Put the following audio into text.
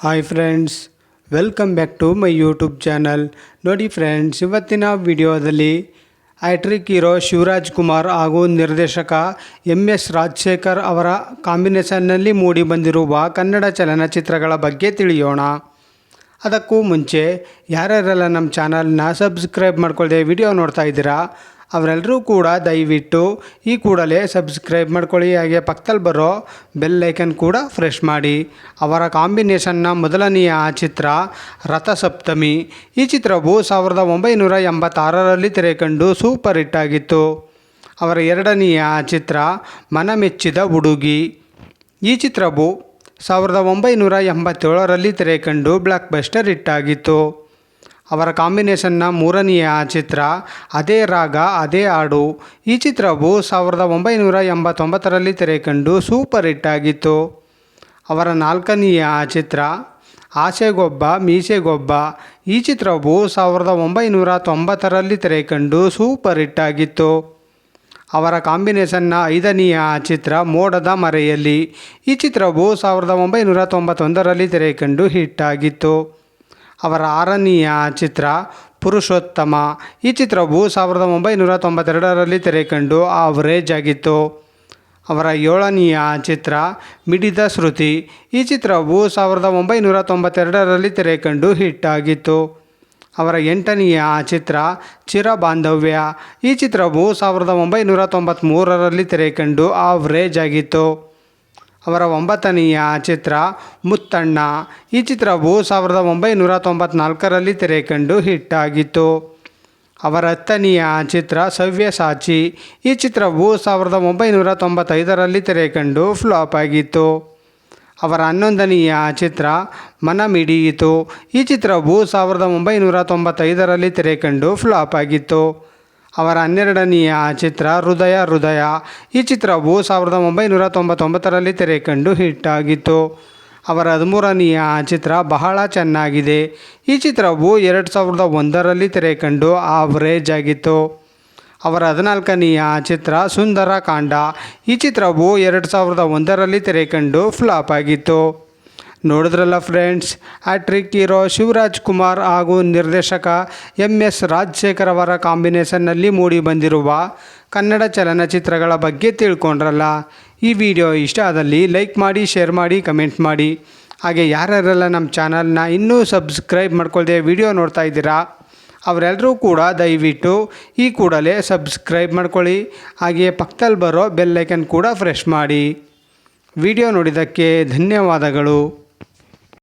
Hi friends welcome back to my YouTube channel ನೋಡಿ friends ಇವತ್ತಿನ ವಿಡಿಯೋದಲ್ಲಿ ಹ್ಯಾಟ್ರಿಕ್ ಹೀರೋ ಶಿವರಾಜ್ ಕುಮಾರ್ ಹಾಗೂ ನಿರ್ದೇಶಕ ಎಂ ಎಸ್ ರಾಜಶೇಖರ್ ಅವರ ಕಾಂಬಿನೇಷನ್ನಲ್ಲಿ ಮೂಡಿ ಬಂದಿರುವ ಕನ್ನಡ ಚಲನಚಿತ್ರಗಳ ಬಗ್ಗೆ ತಿಳಿಯೋಣ. ಅದಕ್ಕೂ ಮುಂಚೆ ಯಾರ್ಯಾರೆಲ್ಲ ನಮ್ಮ ಚಾನಲ್ನ ಸಬ್ಸ್ಕ್ರೈಬ್ ಮಾಡ್ಕೊಳ್ಳದೆ ವಿಡಿಯೋ ನೋಡ್ತಾ ಇದ್ದೀರಾ ಅವರೆಲ್ಲರೂ ಕೂಡ ದಯವಿಟ್ಟು ಈ ಕೂಡಲೇ ಸಬ್ಸ್ಕ್ರೈಬ್ ಮಾಡ್ಕೊಳ್ಳಿ. ಹಾಗೆ ಪಕ್ಕದಲ್ಲಿ ಬರೋ ಬೆಲ್ ಐಕನ್ ಕೂಡ ಫ್ರೆಶ್ ಮಾಡಿ. ಅವರ ಕಾಂಬಿನೇಷನ್ನ ಮೊದಲನೆಯ ಚಿತ್ರ ರಥಸಪ್ತಮಿ. ಈ ಚಿತ್ರವು ಸಾವಿರದ ಒಂಬೈನೂರ ಎಂಬತ್ತಾರರಲ್ಲಿ ತೆರೆಕಂಡು ಸೂಪರ್ ಹಿಟ್ ಆಗಿತ್ತು. ಅವರ ಎರಡನೆಯ ಚಿತ್ರ ಮನಮೆಚ್ಚಿದ ಹುಡುಗಿ. ಈ ಚಿತ್ರವು ಸಾವಿರದ ಒಂಬೈನೂರ ಎಂಬತ್ತೇಳರಲ್ಲಿ ತೆರೆಕಂಡು ಬ್ಲಾಕ್ ಬಸ್ಟರ್ ಹಿಟ್ ಆಗಿತ್ತು. ಅವರ ಕಾಂಬಿನೇಷನ್ನ ಮೂರನೆಯ ಚಿತ್ರ, ಅದೇ ರಾಗ, ಅದೇ ಹಾಡು ಈ ಚಿತ್ರವು ಸಾವಿರದ ಒಂಬೈನೂರ ಎಂಬತ್ತೊಂಬತ್ತರಲ್ಲಿ ತೆರೆಕಂಡು ಸೂಪರ್ ಹಿಟ್ ಆಗಿತ್ತು. ಅವರ ನಾಲ್ಕನೆಯ ಚಿತ್ರ, ಆಸೆಗೊಬ್ಬ, ಮೀಸೆಗೊಬ್ಬ ಈ ಚಿತ್ರವು ಸಾವಿರದ ಒಂಬೈನೂರ ತೊಂಬತ್ತರಲ್ಲಿ ತೆರೆಕಂಡು ಸೂಪರ್ ಹಿಟ್ ಆಗಿತ್ತು. ಅವರ ಕಾಂಬಿನೇಷನ್ನ ಐದನೆಯ ಚಿತ್ರ, ಮೋಡದ ಮರೆಯಲ್ಲಿ ಈ ಚಿತ್ರವು ಸಾವಿರದ ಒಂಬೈನೂರ ತೊಂಬತ್ತೊಂದರಲ್ಲಿ ತೆರೆಕಂಡು ಹಿಟ್ ಆಗಿತ್ತು. ಅವರ ಆರನೆಯ ಚಿತ್ರ ಪುರುಷೋತ್ತಮ. ಈ ಚಿತ್ರವು ಸಾವಿರದ ಒಂಬೈನೂರ ತೊಂಬತ್ತೆರಡರಲ್ಲಿ ತೆರೆಕಂಡು ಆವರೇಜ್ ಆಗಿತ್ತು. ಅವರ ಏಳನೆಯ ಚಿತ್ರ ಮಿಡಿದ ಶ್ರುತಿ. ಈ ಚಿತ್ರವು ಸಾವಿರದ ಒಂಬೈನೂರ ತೊಂಬತ್ತೆರಡರಲ್ಲಿ ತೆರೆಕಂಡು ಹಿಟ್ ಆಗಿತ್ತು. ಅವರ ಎಂಟನೆಯ ಚಿತ್ರ ಚಿರಬಾಂಧವ್ಯ. ಈ ಚಿತ್ರವು ಸಾವಿರದ ಒಂಬೈನೂರ ತೊಂಬತ್ತ್ಮೂರರಲ್ಲಿ ತೆರೆಕಂಡು ಆವರೇಜ್ ಆಗಿತ್ತು. ಅವರ ಒಂಬತ್ತನೆಯ ಚಿತ್ರ ಮುತ್ತಣ್ಣ. ಈ ಚಿತ್ರವು ಸಾವಿರದ ಒಂಬೈನೂರ ತೊಂಬತ್ನಾಲ್ಕರಲ್ಲಿ ತೆರೆಕಂಡು ಹಿಟ್ ಆಗಿತ್ತು. ಅವರ ಹತ್ತನೆಯ ಚಿತ್ರ ಸವ್ಯಸಾಚಿ ಈ ಚಿತ್ರವು ಸಾವಿರದ ಒಂಬೈನೂರ ತೊಂಬತ್ತೈದರಲ್ಲಿ ತೆರೆಕಂಡು ಫ್ಲಾಪ್ ಆಗಿತ್ತು. ಅವರ ಹನ್ನೊಂದನೆಯ ಚಿತ್ರ ಮನಮಿಡಿಯಿತು. ಈ ಚಿತ್ರವು ಸಾವಿರದ ಒಂಬೈನೂರ ತೊಂಬತ್ತೈದರಲ್ಲಿ ತೆರೆಕಂಡು ಫ್ಲಾಪ್ ಆಗಿತ್ತು. ಅವರ ಹನ್ನೆರಡನೆಯ ಚಿತ್ರ ಹೃದಯ ಹೃದಯ. ಈ ಚಿತ್ರವು ಸಾವಿರದ ಒಂಬೈನೂರ ತೊಂಬತ್ತೊಂಬತ್ತರಲ್ಲಿ ತೆರೆಕಂಡು ಹಿಟ್ ಆಗಿತ್ತು. ಅವರ ಹದಿಮೂರನೆಯ ಚಿತ್ರ ಬಹಳ ಚೆನ್ನಾಗಿದೆ. ಈ ಚಿತ್ರವು ಎರಡು ಸಾವಿರದ ಒಂದರಲ್ಲಿ ತೆರೆಕಂಡು ಆವರೇಜ್ ಆಗಿತ್ತು. ಅವರ ಹದಿನಾಲ್ಕನೆಯ ಚಿತ್ರ ಸುಂದರ ಕಾಂಡ. ಈ ಚಿತ್ರವು ಎರಡು ಸಾವಿರದ ಒಂದರಲ್ಲಿ ತೆರೆಕಂಡು ಫ್ಲಾಪ್ ಆಗಿತ್ತು. ನೋಡಿದ್ರಲ್ಲ ಫ್ರೆಂಡ್ಸ್ ಆ ಟ್ರಿಕ್ ಇರೋ ಶಿವರಾಜ್ ಕುಮಾರ್ ಹಾಗೂ ನಿರ್ದೇಶಕ ಎಂ ಎಸ್ ರಾಜಶೇಖರ್ ಅವರ ಕಾಂಬಿನೇಷನ್ನಲ್ಲಿ ಮೂಡಿ ಬಂದಿರುವ ಕನ್ನಡ ಚಲನಚಿತ್ರಗಳ ಬಗ್ಗೆ ತಿಳ್ಕೊಂಡ್ರಲ್ಲ. ಈ ವಿಡಿಯೋ ಇಷ್ಟ ಆದಲ್ಲಿ ಲೈಕ್ ಮಾಡಿ ಶೇರ್ ಮಾಡಿ ಕಮೆಂಟ್ ಮಾಡಿ. ಹಾಗೆ ಯಾರ್ಯಾರೆಲ್ಲ ನಮ್ಮ ಚಾನಲ್ನ ಇನ್ನೂ ಸಬ್ಸ್ಕ್ರೈಬ್ ಮಾಡ್ಕೊಳ್ದೆ ವಿಡಿಯೋ ನೋಡ್ತಾ ಇದ್ದೀರಾ ಅವರೆಲ್ಲರೂ ಕೂಡ ದಯವಿಟ್ಟು ಈ ಕೂಡಲೇ ಸಬ್ಸ್ಕ್ರೈಬ್ ಮಾಡ್ಕೊಳ್ಳಿ. ಹಾಗೆಯೇ ಪಕ್ಕದಲ್ಲಿ ಬರೋ ಬೆಲ್ಲೈಕನ್ ಕೂಡ ಫ್ರೆಶ್ ಮಾಡಿ. ವಿಡಿಯೋ ನೋಡಿದ್ದಕ್ಕೆ ಧನ್ಯವಾದಗಳು.